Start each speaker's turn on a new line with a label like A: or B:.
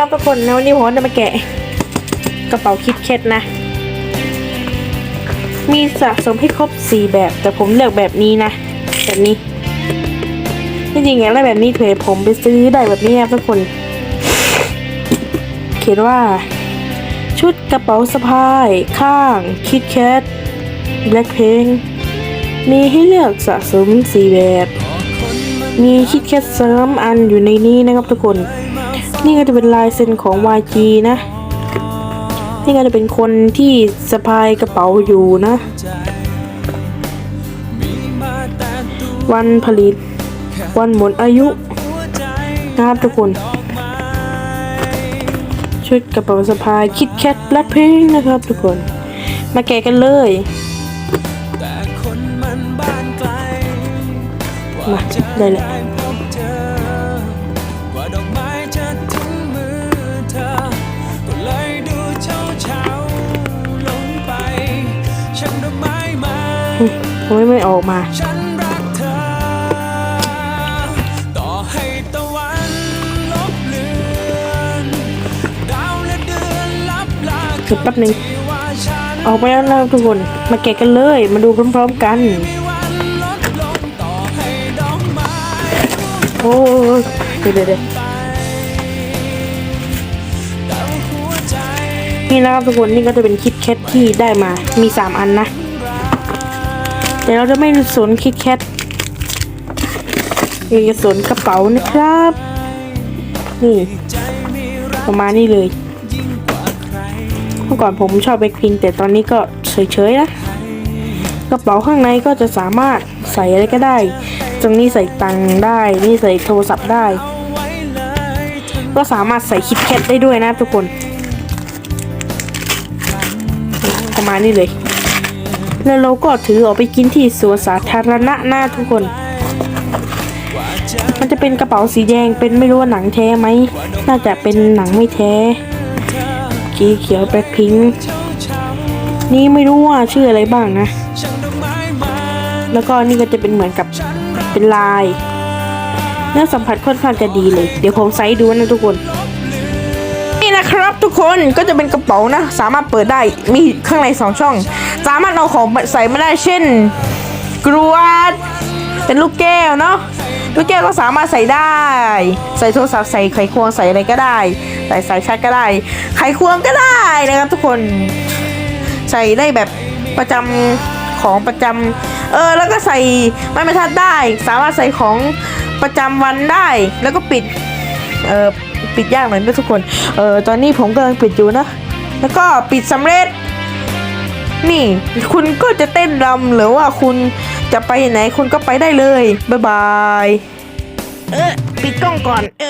A: ครับทุกคนแล้ววันนี้ผมจะมาแกะ กระเป๋าคิดเคล็ดนะ มีสะสมให้ครบสี่แบบ แต่ผมเลือกแบบนี้นะ แบบนี้ที่จริงอยากได้แบบนี้เถอะผมไปซื้อได้แบบนี้ครับทุกคน เขียนว่า ชุดกระเป๋าสะพาย ข้างคิดแคทแบล็คเพงมีให้เลือกสะสมสี่แบบ มีคิดแคทเสริมอันอยู่ในนี้นะครับทุกคน นี่ก็จะเป็นลายเซ็นของ YG นะ นี่ก็จะเป็นคนที่สะพายกระเป๋าอยู่นะ วันผลิต วันหมดอายุนะครับทุกคน ชุดกระเป๋าสะพายคิดแคทแบล็คพิงนะครับทุกคน มาแกะกันเลย
B: มาไกล
A: มาได้เลย ทำไมไม่ออกมา
B: ฉันรักเธอต่อให้ตะวันลบเลือนดาวและเดือนลับลา
A: เดี๋ยวแป๊บหนึ่ง
B: ที่ว่าฉัน
A: ออกไปแล้วนะทุกคน มาแกะกันเลย มาดูพร้อมๆกัน
B: มีวันลดลงต่อให้ดอกไม้
A: โอ้ยเดี๋ยวเดี๋ยวเดี๋ยว
B: แต่ว่าหัวใจ
A: นี่นะครับทุกคนนี่ก็จะเป็นคิดแคทที่ได้มา มีสามอันนะ แต่เราจะไม่สนคิดแคทเราจะสนกระเป๋านะครับ นี่ประมาณนี้เลยเมื่อก่อนผมชอบแบ็คพิงแต่ตอนนี้ก็เฉยๆนะกระเป๋าข้างในก็จะสามารถใส่อะไรก็ได้ ตรงนี้ใส่ตังค์ได้ นี่ใส่โทรศัพท์ได้ ก็สามารถใส่คิดแคทได้ด้วยนะทุกคน ประมาณนี้เลย แล้วเราก็ถือออกไปกินที่สวนสาธารณะนะทุกคน มันจะเป็นกระเป๋าสีแดงเป็นไม่รู้ว่าหนังแท้ไหม น่าจะเป็นหนังไม่แท้กีเขียวแบล็คพิง
B: เช้าเช้า
A: นี่ไม่รู้ว่าชื่ออะไรบ้างนะ แล้วก็นี่ก็จะเป็นเหมือนกับเป็นลายเนื้อสัมผัสค่อนข้างจะดีเลย เดี๋ยวผมใส่ดูนะทุกคน ทุกคนก็จะเป็นกระเป๋านะ สามารถเปิดได้มีข้างในสองช่อง สามารถเอาของใส่มาได้เช่น กรวด เป็นลูกแก้วเนาะลูกแก้วก็สามารถใส่ได้ ใส่โทรศัพท์ใส่ไขควงใส่อะไรก็ได้ ใส่สายชาร์จก็ได้ ไขควงก็ได้นะครับทุกคนใส่ได้แบบประจำของประจำเออแล้วก็ใส่ไม้บรรทัดได้ สามารถใส่ของประจำวันได้ แล้วก็ปิดเออ ปิดยากหน่อยนะทุกคน เออตอนนี้ผมกำลังปิดอยู่นะ แล้วก็ปิดสำเร็จ นี่คุณก็จะเต้นรำหรือว่าคุณจะไปไหนคุณก็ไปได้เลย บ๊ายบาย เออปิดกล้องก่อนเอ